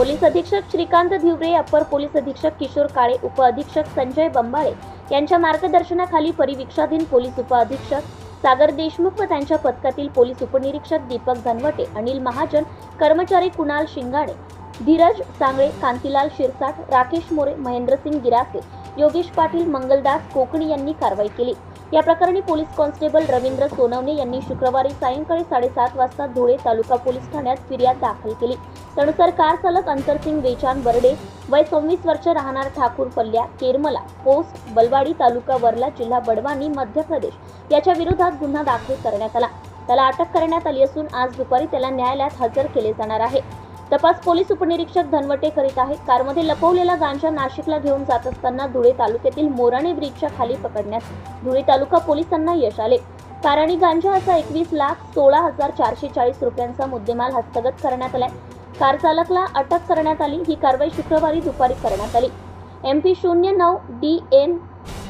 Police अधीक्षक Shrikant Dhiware upper police अधीक्षक किशोर काळे उपअधीक्षक संजय बंबाळे यांच्या मार्गदर्शनाखाली परिवीक्षाधीन पोलीस उपअधीक्षक सागर देशमुख व त्यांच्या पथकातील पोलीस उपनिरीक्षक दीपक धनवटे अनिल महाजन कर्मचारी कुणाल शिंगाणे धीरज सांगळे कांतीलाल शिरसाट राकेश मोरे महेंद्रसिंग गिरासे योगेश पाटील मंगलदास कोकणी यांनी कारवाई केली. या प्रकरणी पोलीस कॉन्स्टेबल रवींद्र सोनवणे यांनी शुक्रवारी सायंकाळी साडेसात वाजता धुळे तालुका पोलीस ठाण्यात फिर्याद दाखल केली. त्यानुसार कार चालक अंतरसिंग वेचान बर्डे वय सव्वीस वर्ष राहणार ठाकूर पल्ल्या केरमला पोस्ट बलवाडी तालुका वर्ला जिल्हा बडवानी मध्य प्रदेश. याच्या विरोधात गुन्हा दाखल करण्यात आला. त्याला अटक करण्यात आली असून आज दुपारी त्याला न्यायालयात हजर केले जाणार आहे. तपास पोलीस उपनिरीक्षक धनवटे करीत आहेत. कारमध्ये लपवलेला गांजा नाशिकला घेऊन जात असताना धुळे तालुक्यातील मोराणे ब्रिजच्या खाली पकडण्यास धुळे तालुका पोलिसांना यश आले. कारणी गांजा असा एकवीस लाख सोळा हजार चारशे चाळीस रुपयांचा मुद्देमाल हस्तगत करण्यात आलाय. कार चालकला अटक करण्यात आली. ही कारवाई शुक्रवारी दुपारी करण्यात आली. एम पी शून्य नऊ डी एन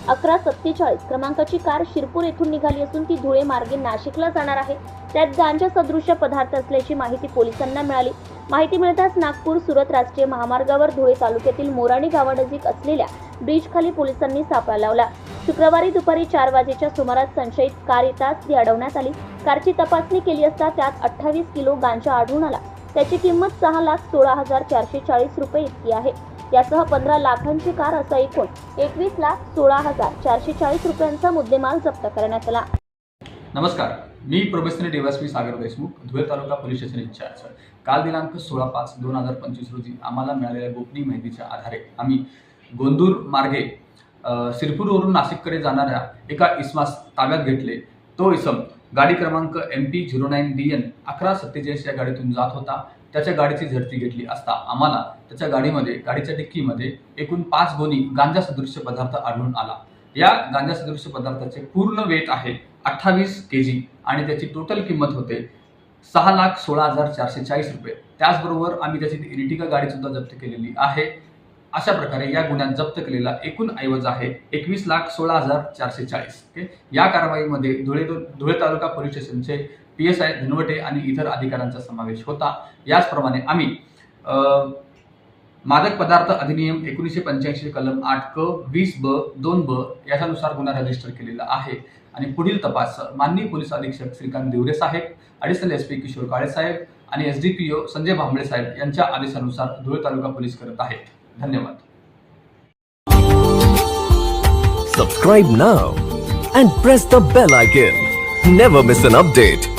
अकरा सत्तेचाळीस क्रमांकाची कार शिरपूर येथून निघाली असून ती धुळे मार्गे नाशिकला जाणार आहे. त्यात गांजा सदृश्य पदार्थ असल्याची माहिती पोलिसांना मिळाली. माहिती मिळताच नागपूर सुरत राष्ट्रीय महामार्गावर धुळे तालुक्यातील मोराणी गावानजीक असलेल्या ब्रिजखाली पोलिसांनी सापळा लावला. शुक्रवारी दुपारी चार वाजेच्या सुमारास संशयित कार येताच ती अडवण्यात आली. कारची तपासणी केली असता त्यात अठ्ठावीस किलो गांजा आढळून आला. त्याची किंमत सहा लाख सोळा हजार चारशे चाळीस रुपये इतकी आहे. यासह पंधरा लाखांची कार असा एकूण एकवीस लाख सोळा हजार चारशे चाळीस रुपयांचा मुद्देमाल जप्त करण्यात आला. नमस्कार. मी probationary DySP Sagar Deshmukh Dhule taluka police station incharge काल दिनांक सोळा पाच दोन हजार पंचवीस रोजी आम्हाला मिळालेल्या गोपनीय माहितीच्या आधारे आम्ही गोंदूर मार्गे सिरपूरवरून नाशिककडे जाणाऱ्या एका इसमास ताब्यात घेतले. तो इसम गाडी क्रमांक M P zero nine D N अकरा सत्तेचाळीस या गाडीतून जात होता. त्याच्या गाडीची झडती घेतली असता आम्हाला त्याच्या गाडीमध्ये गाडीच्या डिक्कीमध्ये एकूण पाच गोणी गांजा सदृश्य पदार्थ आढळून आला. या गांजा सदृश्य पदार्थाचे पूर्ण वेट आहे. अठ्ठावीस के जी आणि त्याची टोटल किंमत होते सहा लाख सोळा हजार चारशे चाळीस रुपये. त्याचबरोबर आम्ही त्याची इरिटिका गाडीसुद्धा जप्त केलेली आहे. अशा प्रकारे या गुन्ह्यात जप्त केलेला एकूण ऐवज आहे एकवीस लाख सोळा हजार चारशे चाळीस. ओके? या कारवाईमध्ये धुळे धुळे तालुका पोलीस स्टेशनचे पी एस आय धनवटे आणि इतर अधिकाऱ्यांचा समावेश होता. याचप्रमाणे आम्ही मादक पदार्थ अधिनियम एकोणीसशे पंच्याऐंशी कलम आठ क वीस ब दोन ब याच्यानुसार गुन्हा रजिस्टर केलेला आहे. आणि पुढील तपास माननीय पोलीस अधीक्षक श्रीकांत दिवरे साहेब additional S P Kishor Kale साहेब आणि S D P O Sanjay Bhambale साहेब यांच्या आदेशानुसार धुळे तालुका पोलीस करत आहेत. धन्यवाद. Subscribe now and press the bell icon never miss an update